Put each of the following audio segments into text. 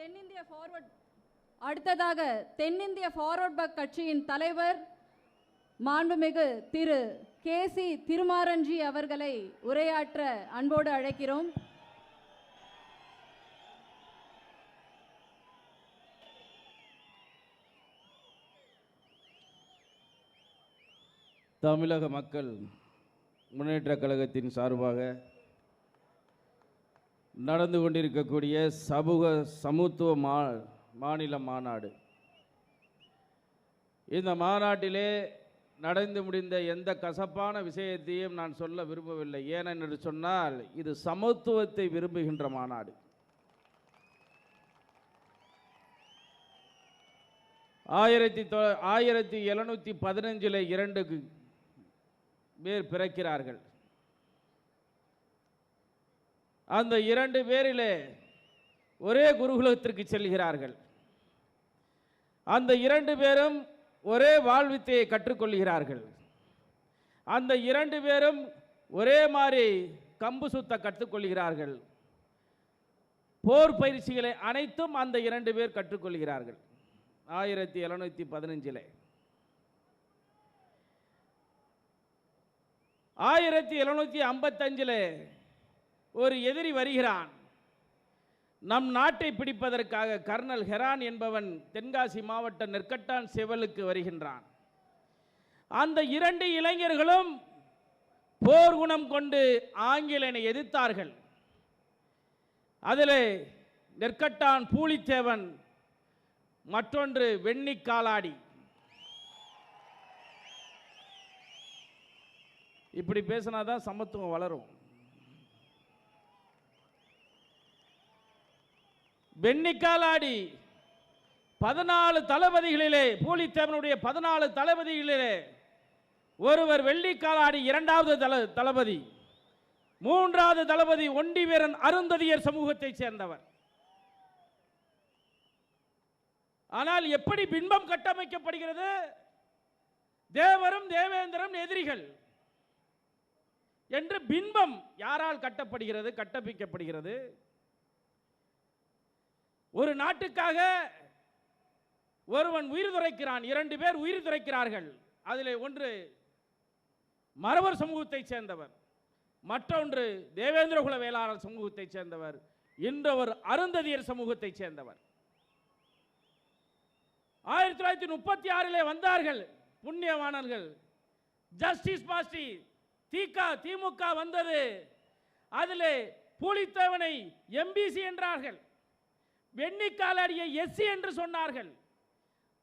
தென்னிந்திய ஃபார்வர்ட் அடுத்ததாக தென்னிந்திய ஃபார்வர்ட் பக் கட்சியின் தலைவர் மாண்புமிகு திரு கே சி திருமாரஞ்சி அவர்களை உரையாற்ற அன்போடு அழைக்கிறோம். தமிழக மக்கள் முன்னேற்ற கழகத்தின் சார்பாக நடந்து கொண்டிருக்கக்கூடிய சமூக சமத்துவ மா மாநில மாநாடு. இந்த மாநாட்டிலே நடந்து முடிந்த எந்த கசப்பான விஷயத்தையும் நான் சொல்ல விரும்பவில்லை. ஏனென்று சொன்னால் இது சமத்துவத்தை விரும்புகின்ற மாநாடு. ஆயிரத்தி தொ ஆயிரத்தி எழுநூற்றி பதினஞ்சில் இரண்டு பேர் பிறக்கிறார்கள். அந்த இரண்டு பேரிலே ஒரே குருகுலத்திற்கு செல்கிறார்கள். அந்த இரண்டு பேரும் ஒரே வாழ்வித்தையை கற்றுக்கொள்கிறார்கள். அந்த இரண்டு பேரும் ஒரே மாதிரி கம்பு சுத்த கற்றுக்கொள்கிறார்கள். போர் பயிற்சிகளை அனைத்தும் அந்த இரண்டு பேர் கற்றுக்கொள்கிறார்கள். ஆயிரத்தி எழுநூற்றி பதினஞ்சில். ஆயிரத்தி எழுநூற்றி ஐம்பத்தஞ்சில் ஒரு எதிரி வருகிறான். நம் நாட்டை பிடிப்பதற்காக கர்னல் ஹெரான் என்பவன் தென்காசி மாவட்ட நெற்கட்டான் செவலுக்கு வருகின்றான். அந்த இரண்டு இளைஞர்களும் போர் குணம் கொண்டு ஆங்கிலனை எதிர்த்தார்கள். அதில் நெற்கட்டான் பூலித்தேவன் மற்றொன்று வெண்ணி காலாடி. இப்படி பேசினாதான் சமத்துவம் வளரும். வெண்ணிக்காலாடி பதினாலு தளபதிகளிலே பூலித்தேவனுடைய பதினாலு தளபதிகளிலே ஒருவர் வெள்ளிக்காலாடி இரண்டாவது தள தளபதி மூன்றாவது தளபதி ஒண்டி வீரன் அருந்ததியர் சமூகத்தைச் சேர்ந்தவர். ஆனால் எப்படி பின்பம் கட்டமைக்கப்படுகிறது? தேவரும் தேவேந்திரம் எதிரிகள் என்று பின்பம் யாரால் கட்டப்படுகிறது கட்டமைக்கப்படுகிறது? ஒரு நாட்டுக்காக ஒருவன் உயிர் துறைக்கிறான் இரண்டு பேர் உயிர் துறைக்கிறார்கள் அதில் ஒன்று மரவர் சமூகத்தைச் சேர்ந்தவர் மற்றொன்று தேவேந்திரகுல வேளாளர் சமூகத்தைச் சேர்ந்தவர் இன்றவர் அருந்ததியர் சமூகத்தைச் சேர்ந்தவர். ஆயிரத்தி தொள்ளாயிரத்தி முப்பத்தி ஆறிலே வந்தார்கள் புண்ணியவானர்கள். ஜஸ்டிஸ் மாஸ்டி திக திமுக வந்தது. அதிலே பூலித்தேவனை எம்பிசி என்றார்கள். வெண்ணிக்காலாடியை எஸ்சி என்று சொன்னார்கள்.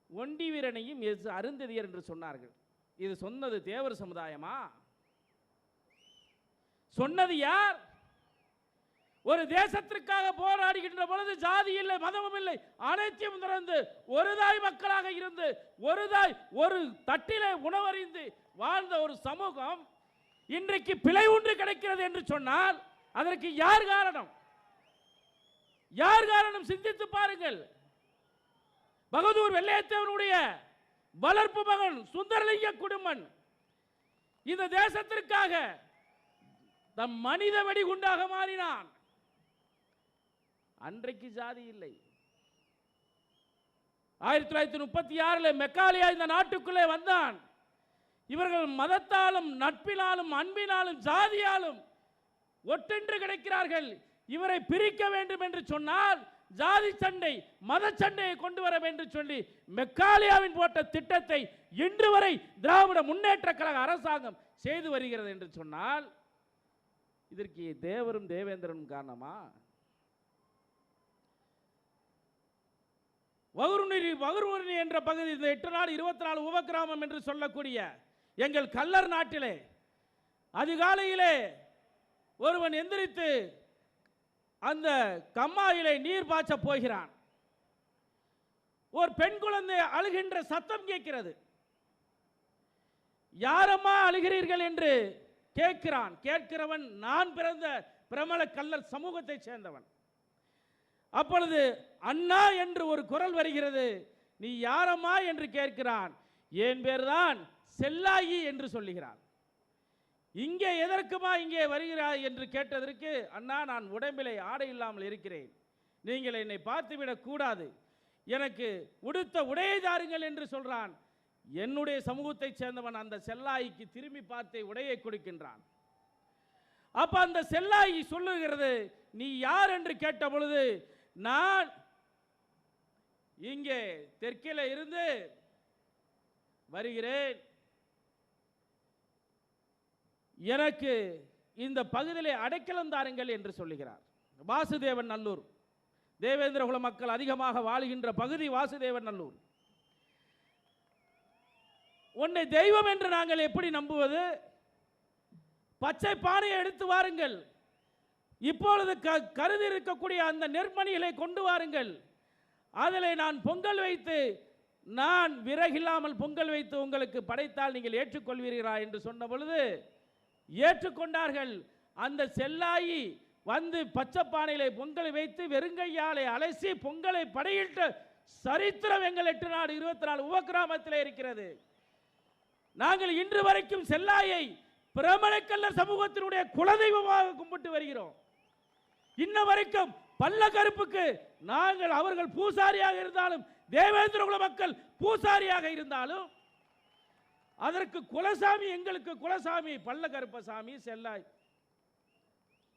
ஒண்டி வீரனையும் எஸ் அருந்ததியர் என்று சொன்னார்கள். இது சொன்னது தேவர் சமுதாயமா? சொன்னது யார்? ஒரு தேசத்திற்காக போராடுகின்ற பொழுது ஜாதி இல்லை மதமும் இல்லை அனைத்தையும் திறந்து ஒரு தாய் மக்களாக இருந்து ஒரு தாய் ஒரு தட்டிலே உணவறிந்து வாழ்ந்த ஒரு சமூகம் இன்றைக்கு பிழை ஒன்று கிடைக்கிறது என்று சொன்னால் அதற்கு யார் காரணம்? யார் காரணம் சிந்தித்து பாருங்கள். பகதூர் வெள்ளையத்தேவனுடைய வளர்ப்பு மகன் சுந்தரலிங்க குடும்பன். இந்த தேசத்திற்காக தம் மனித வெடிகுண்டாக மாறினான். அன்றைக்கு ஜாதி இல்லை. ஆயிரத்தி தொள்ளாயிரத்தி முப்பத்தி ஆறில் மெக்காலியா இந்த நாட்டுக்குள்ளே வந்தான். இவர்கள் மதத்தாலும் நட்பினாலும் அன்பினாலும் ஜாதியாலும் ஒட்டென்று கிடைக்கிறார்கள். இவரை பிரிக்க வேண்டும் என்று சொன்னால் ஜாதி சண்டை மத சண்டையை கொண்டு வர வேண்டும் சொல்லி மெக்காலியாவின் போட்ட திட்டத்தை இன்று வரை திராவிட முன்னேற்ற கழக அரசாங்கம் செய்து வருகிறது என்று சொன்னால் இதற்கு தேவரும் தேவேந்திரனும் காரணமா? வகுருநீரி வகுருவரணி என்ற பகுதி இந்த எட்டு நாள் இருபத்தி நாலு உபகிராமம் என்று சொல்லக்கூடிய எங்கள் கல்லர் நாட்டிலே அதிகாலையிலே ஒருவன் எந்திரித்து அந்த கம்மாயிலே நீர் பாய்ச்ச போகிறான். ஒரு பெண் குழந்தை அழுகின்ற சத்தம் கேட்கிறது. யாரம்மா அழுகிறீர்கள்? என்று கேட்கிறான். கேட்கிறவன் நான் பிறந்த பிரமல கல்லர் சமூகத்தைச் சேர்ந்தவன். அப்பொழுது அண்ணா என்று ஒரு குரல் வருகிறது. நீ யாரம்மா? என்று கேட்கிறான். என் பேர்தான் செல்லாயி என்று சொல்லுகிறான். இங்கே எதற்குமா இங்கே வருகிறாய் என்று கேட்டதற்கு அண்ணா நான் உடம்பிலே ஆடை இல்லாமல் இருக்கிறேன். நீங்கள் என்னை பார்த்துவிடக் கூடாது. எனக்கு உடுத்த உடையை தாருங்கள் என்று சொல்றான். என்னுடைய சமூகத்தைச் சேர்ந்தவன் அந்த செல்லாய்க்கு திரும்பி பார்த்தே உடையை கொடுக்கின்றான். அப்ப அந்த செல்லாயி சொல்லுகிறது நீ யார் என்று கேட்ட பொழுது நான் இங்கே தெற்கில இருந்து வருகிறேன். எனக்கு இந்த பகுதியிலே அடைக்கலம் தாருங்கள் என்று சொல்லுகிறார். வாசுதேவன் நல்லூர். தேவேந்திரகுல மக்கள் அதிகமாக வாழுகின்ற பகுதி வாசுதேவன் நல்லூர். உன்னை தெய்வம் என்று நாங்கள் எப்படி நம்புவது? பச்சை பானையை எடுத்து வாருங்கள். இப்பொழுது க கருதி இருக்கக்கூடிய அந்த நெற்மணிகளை கொண்டு வாருங்கள். அதில் நான் பொங்கல் வைத்து நான் விறகில்லாமல் பொங்கல் வைத்து உங்களுக்கு படைத்தால் நீங்கள் ஏற்றுக்கொள்வீர்களா என்று சொன்ன பொழுது ஏற்றுக்கொண்டார்கள். அந்த செல்லாயி வந்து பச்சைப்பானையிலே பொங்கலை வைத்து வெறுங்கையாலை அலசி பொங்கலை படையிட்ட சரித்திரம் எங்கள் எட்டு நாடு இருபத்தி நாலு உபகிராமத்தில் இருக்கிறது. நாங்கள் இன்று வரைக்கும் செல்லாயை பிரமணக்கல்லர் சமூகத்தினுடைய குலதெய்வமாக கும்பிட்டு வருகிறோம். இன்ன வரைக்கும் பல்ல கருப்புக்கு நாங்கள் அவர்கள் பூசாரியாக இருந்தாலும் தேவேந்திர குல மக்கள் பூசாரியாக இருந்தாலும் அதற்கு குலசாமி எங்களுக்கு குலசாமி பல்ல கருப்பசாமி செல்லாய்.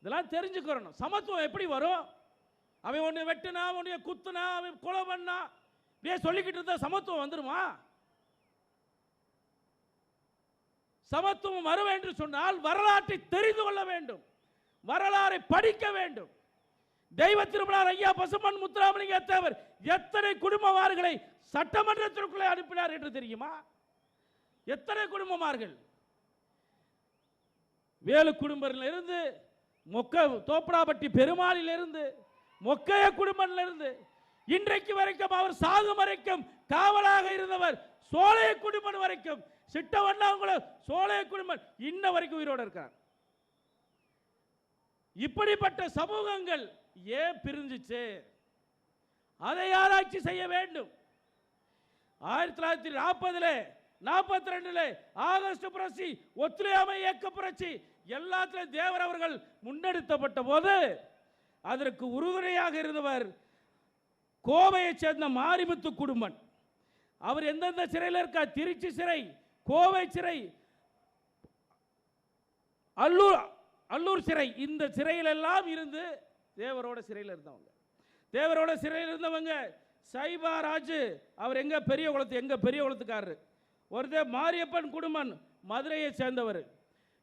இதெல்லாம் தெரிஞ்சுக்கிறணும். சமத்துவம் எப்படி வரும்? அவன் ஒன்று வெட்டுனா உன்னைய குத்துனா அவன் கொலை பண்ணா இப்படியே சொல்லிக்கிட்டு இருந்தா சமத்துவம் வந்துருமா? சமத்துவம் வரும் என்று சொன்னால் வரலாற்றை தெரிந்து கொள்ள வேண்டும். வரலாறை படிக்க வேண்டும். தெய்வ திருமணார் ஐயா பசுமன் முத்துராமலிங்க தேவர் எத்தனை குடும்பவார்களை சட்டமன்றத்திற்குள்ளே அனுப்பினார் என்று தெரியுமா? எத்தனை குடும்பமார்கள்? வேலு குடும்பத்திலிருந்து மொக்க தோப்படாப்பட்டி பெருமாளிலிருந்து மொக்கைய குடும்பத்திலிருந்து இன்றைக்கு வரைக்கும் அவர் சாகும் வரைக்கும் காவலாக இருந்தவர் சோழைய குடும்பம் வரைக்கும். சிட்டவண்ணாங்குளம் சோழைய குடும்பம் இன்ன வரைக்கும் உயிரோடு இருக்கார். இப்படிப்பட்ட சமூகங்கள் ஏன் பிரிஞ்சிச்சு? அதை ஆராய்ச்சி செய்ய வேண்டும். ஆயிரத்தி தொள்ளாயிரத்தி நாற்பதுல நாற்பத்தி ரெண்டுல ஆகஸ்ட் புரட்சி ஒத்துழையாமை இயக்க புரட்சி. எல்லாத்திலும் தேவர் அவர்கள் முன்னெடுத்தப்பட்ட போது அதற்கு உறுதுணையாக இருந்தவர் கோவையைச் சேர்ந்த மாரிமுத்து குடும்பன். அவர் எந்தெந்த சிறையில் இருக்கா திருச்சி சிறை கோவை சிறை அல்லூர் அல்லூர் சிறை. இந்த சிறையில் எல்லாம் இருந்து தேவரோட சிறையில் இருந்தவங்க. தேவரோட சிறையில் இருந்தவங்க சைபா ராஜு அவர் எங்க பெரிய குளத்து எங்க பெரிய குளத்துக்காரரு. ஒருத்தர் மாரியப்பன் குடும்பன் மதுரையை சேர்ந்தவர்.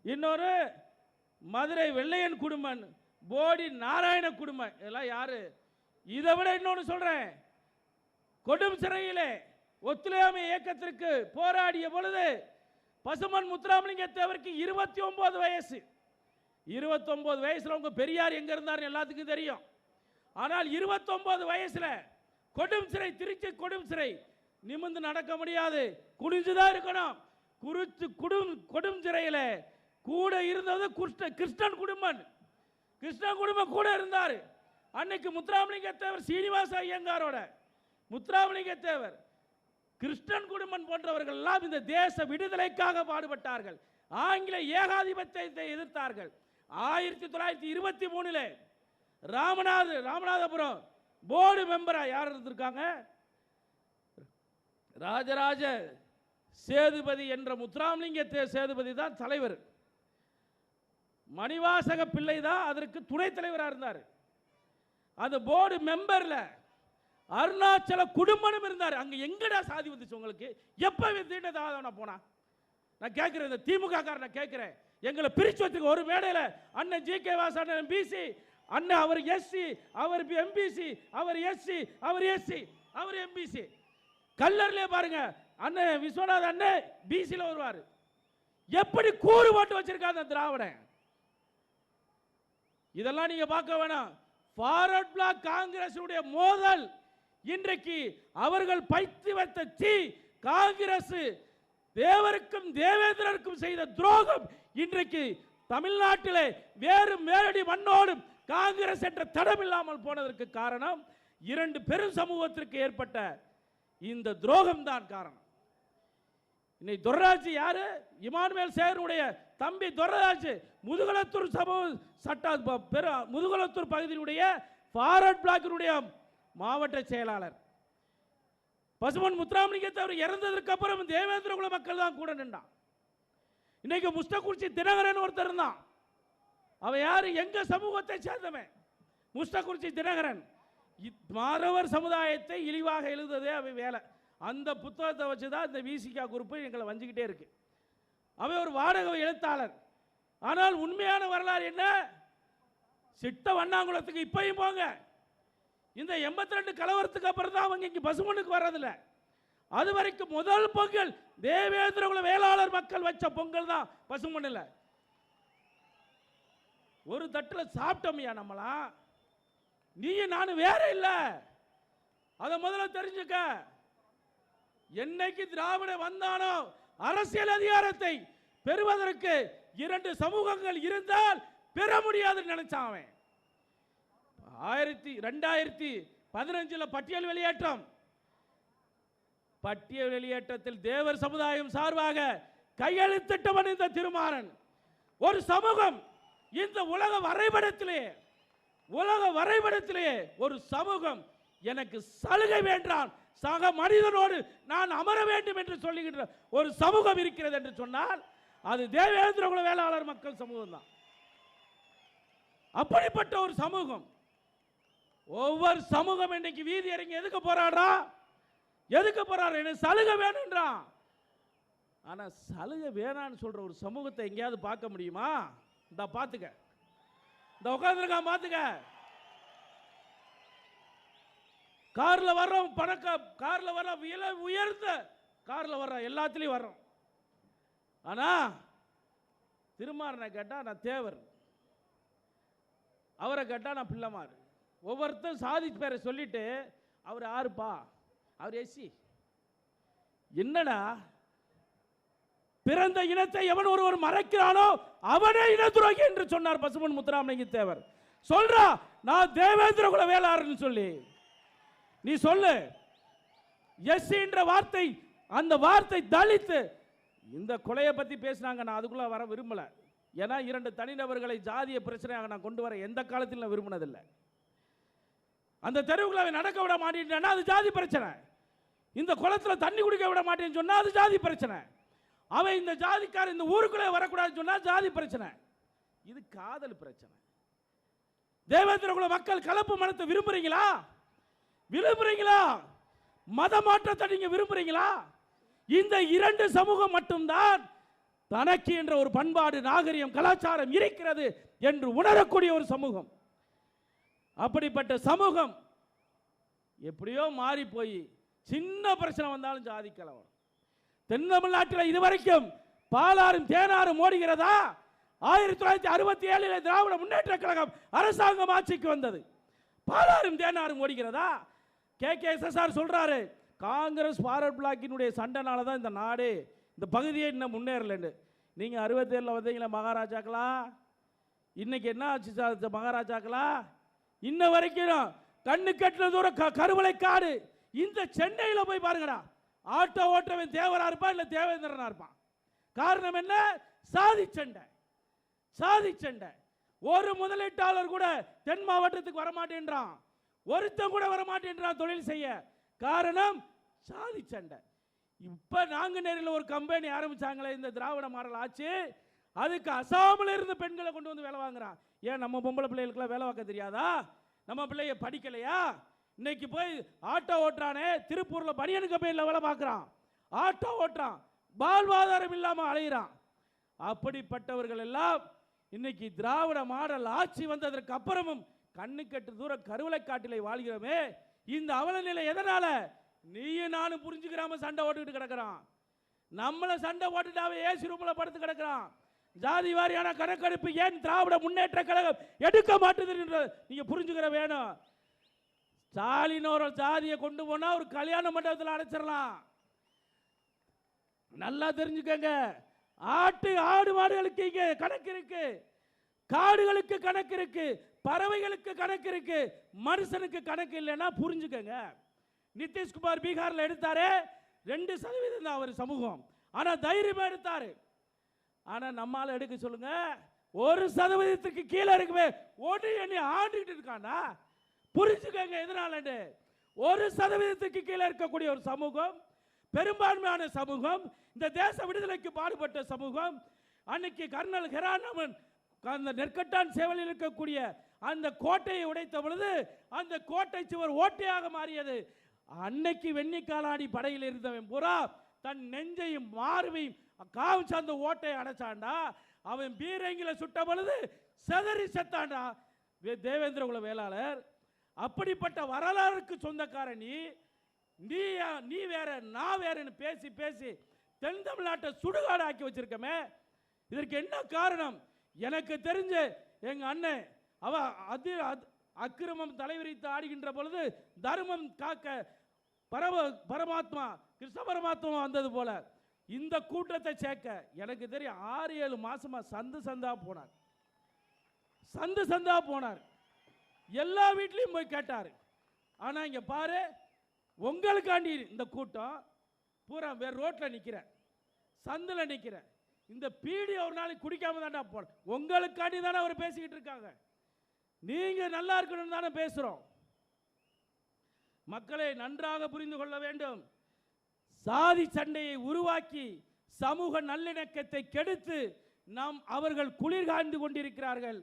இன்னொரு மதுரை வெள்ளையன் குடும்பன் போடி நாராயண குடும்பம் இதெல்லாம் யார்? இதை விட இன்னொன்று சொல்கிறேன் கொடும் சிறையிலே ஒத்துழையாமை இயக்கத்திற்கு போராடிய பொழுது பசுமன் முத்துராமலிங்க தேவருக்கு இருபத்தி ஒம்பது வயசு. இருபத்தொம்போது வயசில் உங்கள் பெரியார் எங்கே இருந்தார் எல்லாத்துக்கும் தெரியும். ஆனால் இருபத்தொம்போது வயசில் கொடும் சிறை திருச்சி கொடும் சிறை நிமிர்ந்து நடக்க முடியாது. குனிஞ்சுதான் இருக்கணும். குறிச்சு குடும் கொடும் சிறையில். கூட இருந்தது குஷ்ட கிருஷ்ணன் குடும்பன். கிருஷ்ணன் குடும்பம் கூட இருந்தார். அன்னைக்கு முத்துராமலிங்க தேவர் சீனிவாச ஐயங்காரோட. முத்துராமலிங்க தேவர் கிருஷ்ணன் குடும்பன் போன்றவர்கள் எல்லாம் இந்த தேச விடுதலைக்காக பாடுபட்டார்கள். ஆங்கில ஏகாதிபத்தியத்தை எதிர்த்தார்கள். ஆயிரத்தி தொள்ளாயிரத்தி இருபத்தி மூணில் ராமநாத ராமநாதபுரம் போர்டு மெம்பராக யார் இருந்திருக்காங்க? ராஜராஜ சேதுபதி என்ற முத்துராமலிங்க தே- சேதுபதி தான் தலைவர். மணிவாசக பிள்ளை தான் அதற்கு துணைத் தலைவராக இருந்தார். அந்த போர்டு மெம்பரில் அருணாச்சல குடும்பனும் இருந்தார். அங்கே எங்கடா சாதி வந்துச்சு உங்களுக்கு? எப்ப தீண்டதாதவனா போனா? நான் கேட்குறேன் இந்த திமுக நான் கேட்குறேன் எங்களை பிரித்து வச்சுக்க ஒரு மேடையில் அண்ணன் ஜி கே வாஸ் அண்ணன் பிசி அண்ணன் அவர் எஸ்சி அவர் எம்பிசி அவர் எஸ்சி அவர் எஸ்சி அவர் எம்பிசி கல்லர்லேயே பாருங்க. அண்ணன் விஸ்வநாத் அண்ணன் பிசியில் வருவார். எப்படி கூறு போட்டு வச்சிருக்காங்க அந்த திராவிடன்? இதெல்லாம் நீங்க பார்க்க வேணாம். ஃபார்வர்ட் பிளாக் காங்கிரசுடைய மோதல். இன்றைக்கு அவர்கள் பைத்து வைத்த தீ காங்கிரஸ் தேவருக்கும் தேவேந்திரருக்கும் செய்த துரோகம் இன்றைக்கு தமிழ்நாட்டிலே வேறு மேலடி மண்ணோடும் காங்கிரஸ் என்ற தடம் இல்லாமல் போனதற்கு காரணம் இரண்டு பெரும் சமூகத்திற்கு ஏற்பட்ட இந்த துரோகம் தான் காரணம். இன்னைக்கு துரராஜ் யாரு? இமானுவேல் சேகருடைய தம்பி துரராஜ். முதுகலத்தூர் சமூக சட்ட பெரு முதுகலத்தூர் பகுதியினுடைய ஃபாரட் பிளாக்கினுடைய மாவட்ட செயலாளர். பசுமன் முத்துராமலிங்கத்தை அவர் இறந்ததற்கு அப்புறம் தேவேந்திர குல மக்கள் தான் கூட நின்றான். இன்னைக்கு முஸ்டகுறிச்சி தினகரன் ஒருத்தர் இருந்தான். அவன் யார்? எங்கள் சமூகத்தை சேர்ந்தவன். முஸ்டகுறிச்சி தினகரன். இத்- சமுதாயத்தை இழிவாக எழுதுதே அவை வேலை. அந்த புத்தகத்தை வச்சு தான் இந்த விசிகா குறிப்பு எங்களை வஞ்சிக்கிட்டே இருக்கு. அவன் ஒரு வாடகை எழுத்தாளர். ஆனால் உண்மையான வரலாறு என்ன? சிட்ட வண்ணாங்குளத்துக்கு இப்பையும் போங்க. இந்த எண்பத்தி ரெண்டு கலவரத்துக்கு அப்புறம் தான் அவங்க இங்கே பசுமனுக்கு வர்றதில்ல. அது வரைக்கும் முதல் பொங்கல் தேவேந்திர குல வேளாளர் மக்கள் வச்ச பொங்கல் தான் பசுமண்ணில். ஒரு தட்டில் சாப்பிட்டோம்யா நம்மளாம் நீயும் நானும் வேற இல்லை. அதை முதல்ல தெரிஞ்சுக்க. என்னைக்கு திராவிட வந்தானோ அரசியல் அதிகாரத்தை பெறுவதற்கு இரண்டு சமூகங்கள் இருந்தால் பெற முடியாதுன்னு நினைச்சான் அவன். ஆயிரத்தி ரெண்டாயிரத்தி பதினஞ்சில் பட்டியல் வெளியேற்றம். பட்டியல் வெளியேற்றத்தில் தேவர் சமுதாயம் சார்பாக கையெழுத்திட்டவன் இந்த திருமாறன். ஒரு சமூகம் இந்த உலக வரைபடத்திலே உலக வரைபடத்திலேயே ஒரு சமூகம் எனக்கு சலுகை வேண்டாம். சக மனிதனோடு நான் அமர வேண்டும் என்று சொல்லுகின்ற ஒரு சமூகம் இருக்கிறது என்று சொன்னால் அது தேவேந்திர குல வேளாளர் மக்கள் சமூகம் தான். அப்படிப்பட்ட ஒரு சமூகம் ஒவ்வொரு சமூகம் இன்னைக்கு வீதி இறங்கி எதுக்கு போராடுறா? எதுக்கு போராடுற? எனக்கு சலுகை வேணும்ன்றான் ஆனால் சலுகை வேணான்னு சொல்ற ஒரு சமூகத்தை எங்கேயாவது பார்க்க முடியுமா? இந்த பார்த்துக்க. இந்த உட்காந்துருக்கா பார்த்துக்க கார்ல வர்றோம் பணக்க கார்ல வர்றோம் விலை உயர்ந்த கார்ல வர்றோம் எல்லாத்துலேயும் வர்றோம். ஆனா திருமாறனை கேட்டால் நான் தேவர். அவரை கேட்டால் நான் பிள்ளைமாறு ஒவ்வொருத்தரும் சாதி பேரை சொல்லிட்டு அவர் யாருப்பா அவர் எஸ்சி என்னடா? பிறந்த இனத்தை எவன் ஒருவர் மறைக்கிறானோ அவனே இனத்துரோகி என்று சொன்னார் பசுமன் முத்துராமலிங்க தேவர். சொல்றா நான் தேவேந்திர குல வேளாறுன்னு சொல்லி. நீ சொல்லு. எஸ்சின்ற வார்த்தை அந்த வார்த்தை தலித்து. இந்த கொலையை பத்தி பேசினாங்க நான் அதுக்குள்ள வர விரும்பல. ஏன்னா இரண்டு தனிநபர்களை ஜாதிய பிரச்சனையாக நான் கொண்டு வர எந்த காலத்திலும் நான் விரும்பினதில்லை. அந்த தெருவுக்குள்ள அவன் நடக்க விட மாட்டேன்னா அது ஜாதி பிரச்சனை. இந்த குளத்துல தண்ணி குடிக்க விட மாட்டேன்னு சொன்னால் அது ஜாதி பிரச்சனை. அவன் இந்த ஜாதிக்காரன் இந்த ஊருக்குள்ளே வரக்கூடாதுன்னு சொன்னால் ஜாதி பிரச்சனை. இது காதல் பிரச்சனை. தேவேந்திர குல மக்கள் கலப்பு மனத்தை விரும்புறீங்களா? விரும்புறீங்களா? மத மாற்றத்தை நீங்க விரும்புறீங்களா? இந்த இரண்டு சமூகம் மட்டும்தான் தனக்கு என்ற ஒரு பண்பாடு நாகரிகம் கலாச்சாரம் இருக்கிறது என்று உணரக்கூடிய ஒரு சமூகம். அப்படிப்பட்ட சமூகம் எப்படியோ மாறி போய் சின்ன பிரச்சனை வந்தாலும் ஜாதி கலவரம். தென் தமிழ்நாட்டில் இதுவரைக்கும் பாலாறும் தேனாரும் ஓடுகிறதா? ஆயிரத்தி தொள்ளாயிரத்தி அறுபத்தி ஏழில் திராவிட முன்னேற்ற கழகம் அரசாங்கம் ஆட்சிக்கு வந்தது. பாலாறும் தேனாரும் ஓடுகிறதா? கே. கே. எஸ்எஸ்ஆர் சொல்கிறாரு காங்கிரஸ் ஃபார்வர்ட் பிளாக்கினுடைய சண்டைனால தான் இந்த நாடு இந்த பகுதியே இன்னும் முன்னேறலன்னு. நீங்கள் அறுபத்தேழில் வந்தீங்களா மகாராஜாக்களா? இன்னைக்கு என்ன ஆச்சு சார் மகாராஜாக்களா? இன்ன வரைக்கும் கண்ணு கட்டின தூரம் க கருவளை காடு இந்த சென்னையில் போய் பாருங்கடா. ஆட்டோ ஓட்டுறவன் தேவரா இருப்பான் இல்லை தேவேந்திரனா இருப்பான்? காரணம் என்ன? சாதி சண்டை. சாதி சண்டை. ஒரு முதலீட்டாளர் கூட தென் மாவட்டத்துக்கு வரமாட்டேன்றான். ஒருத்தன் கூட வரமாட்டேன்றான் தொழில் செய்ய. காரணம் சாதி சண்டை. நாங்கள் நேரில் ஒரு கம்பெனி ஆரம்பிச்சாங்களே இந்த திராவிட மாடல் ஆச்சு. அதுக்கு அசாமில் இருந்து பெண்களை கொண்டு வந்து வேலை வாங்குறான். ஏன் நம்ம பொம்பளை பிள்ளைகளுக்குலாம் வேலை பார்க்க தெரியாதா? நம்ம பிள்ளைய படிக்கலையா? இன்னைக்கு போய் ஆட்டோ ஓட்டுறானே திருப்பூரில் பனியன் கம்பெனியில் வேலை பார்க்குறான். ஆட்டோ ஓட்டுறான் வாழ்வாதாரம் இல்லாமல் அலைகிறான் அப்படிப்பட்டவர்கள் எல்லாம் இன்னைக்கு திராவிட மாடல் ஆட்சி வந்ததற்கு அப்புறமும் கண்ணு கட்டு தூரம் கருவளை காட்டிலே வாழ்கிறோமே. இந்த அவல நிலை எதனால? நீயும் நானும் புரிஞ்சுக்கிறாம சண்டை ஓட்டுக்கிட்டு கிடக்குறான். நம்மளை சண்டை போட்டுட்டாவே ஏசி ரூமில் படுத்து கிடக்கிறான். ஜாதி வாரியான கணக்கெடுப்பு ஏன் திராவிட முன்னேற்ற கழகம் எடுக்க மாட்டுதுன்ற நீங்க புரிஞ்சுக்கிற வேணும். ஸ்டாலின் ஒரு ஜாதியை கொண்டு போனால் ஒரு கல்யாண மண்டபத்தில் அடைச்சிடலாம். நல்லா தெரிஞ்சுக்கங்க. ஆட்டு ஆடு மாடுகளுக்கு இங்கே கணக்கு இருக்கு. காடுகளுக்கு கணக்கு இருக்கு. பறவைகளுக்கு கணக்கு இருக்கு. மனுஷனுக்கு கணக்கு இல்லைன்னா புரிஞ்சுக்கங்க. நிதிஷ்குமார் பீகாரில் எடுத்தாரு. ரெண்டு சதவீதம் தான் அவர் சமூகம். ஆனால் தைரியமாக எடுத்தார். ஆனால் நம்மால் எடுக்க சொல்லுங்க. ஒரு சதவீதத்துக்கு கீழே இருக்குமே. ஓட்டு எண்ணி ஆண்டுகிட்டு இருக்காண்டா புரிஞ்சுக்கங்க எதனாலன்னு? ஒரு சதவீதத்துக்கு கீழே இருக்கக்கூடிய ஒரு சமூகம் பெரும்பான்மையான சமூகம் இந்த தேச விடுதலைக்கு பாடுபட்ட சமூகம் அன்னைக்கு கர்னல் ஹெரானவன் அந்த நெற்கட்டான் சேவலில் இருக்கக்கூடிய அந்த கோட்டையை உடைத்த பொழுது அந்த கோட்டை சுவர் ஓட்டையாக மாறியது. அன்னைக்கு வெண்ணிக்காலாடி படையில் இருந்தவன் புறா தன் நெஞ்சையும் மாறுவையும் காவிச்சு சார்ந்த ஓட்டையை அடைச்சாண்டா அவன் பீரங்கில சுட்ட பொழுது செதறி செத்தாண்டா தேவேந்திர குல வேளாளர் அப்படிப்பட்ட வரலாறுக்கு சொந்தக்கார நீ. நீ நீ வேற நான் வேறன்னு பேசி பேசி தென் தமிழ்நாட்டை சுடுகாடு ஆக்கி வச்சிருக்கமே. இதற்கு என்ன காரணம்? எனக்கு தெரிஞ்ச எங்கள் அண்ணன் அவ அதி அக்கிரமம் தலைவிரித்து ஆடுகின்ற பொழுது தர்மம் காக்க பரம பரமாத்மா கிருஷ்ண பரமாத்மா வந்தது போல. இந்த கூட்டத்தை சேர்க்க எனக்கு தெரியும் ஆறு ஏழு மாசமா சந்து சந்தா போனார். சந்து சந்தா போனார். எல்லா வீட்லேயும் போய் கேட்டார். ஆனால் இங்கே பாரு உங்களுக்காண்டி இந்த கூட்டம் பூரா வேறு ரோட்டில் நிற்கிறேன் சந்தில் நிற்கிறேன் இந்த பீடி ஒரு நாளைக்கு குடிக்காம தாண்டா போன உங்களுக்காண்டி தானே அவர் பேசிக்கிட்டு இருக்காங்க. நீங்கள் நல்லா இருக்கணும்னு தானே பேசுகிறோம் மக்களை நன்றாக புரிந்து கொள்ள வேண்டும். சாதி சண்டையை உருவாக்கி சமூக நல்லிணக்கத்தை கெடுத்து நாம் அவர்கள் குளிர்காய்ந்து கொண்டிருக்கிறார்கள்.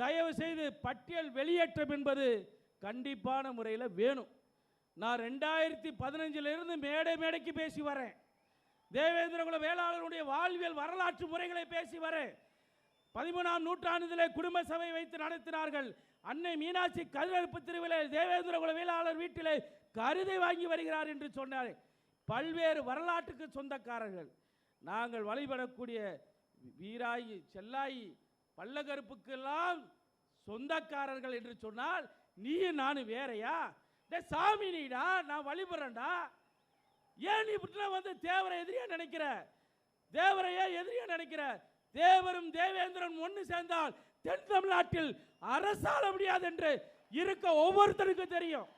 தயவு செய்து பட்டியல் வெளியேற்றம் என்பது கண்டிப்பான முறையில் வேணும். நான் ரெண்டாயிரத்தி பதினஞ்சிலிருந்து மேடை மேடைக்கு பேசி வரேன். தேவேந்திரகுல வேளாளருடைய வாழ்வியல் வரலாற்று முறைகளை பேசி வரேன். பதிமூணாம் நூற்றாண்டிலே குடும்ப சபை வைத்து நடத்தினார்கள் அன்னை மீனாட்சி கதிரறுப்பு திருவிழா தேவேந்திரகுல வேளாளர் வீட்டிலே கருதை வாங்கி வருகிறார் என்று சொன்னார். பல்வேறு வரலாற்றுக்கு சொந்தக்காரர்கள். நாங்கள் வழிபடக்கூடிய வீராயி செல்லாயி பல்லகருப்புக்கெல்லாம் சொந்தக்காரர்கள் என்று சொன்னால் நீயும் நானும் வேறையா? டேய் சாமி நீடா? நான் வழிபடுறேன்டா. ஏன் நீ இப்படிலாம் வந்து தேவரை எதிரியா நினைக்கிற? தேவரையே எதிரியா நினைக்கிற? தேவரும் தேவேந்திரன் ஒன்று சேர்ந்தால் தென் தமிழ்நாட்டில் அரசாள முடியாது என்று இருக்க ஒவ்வொருத்தருக்கும் தெரியும்.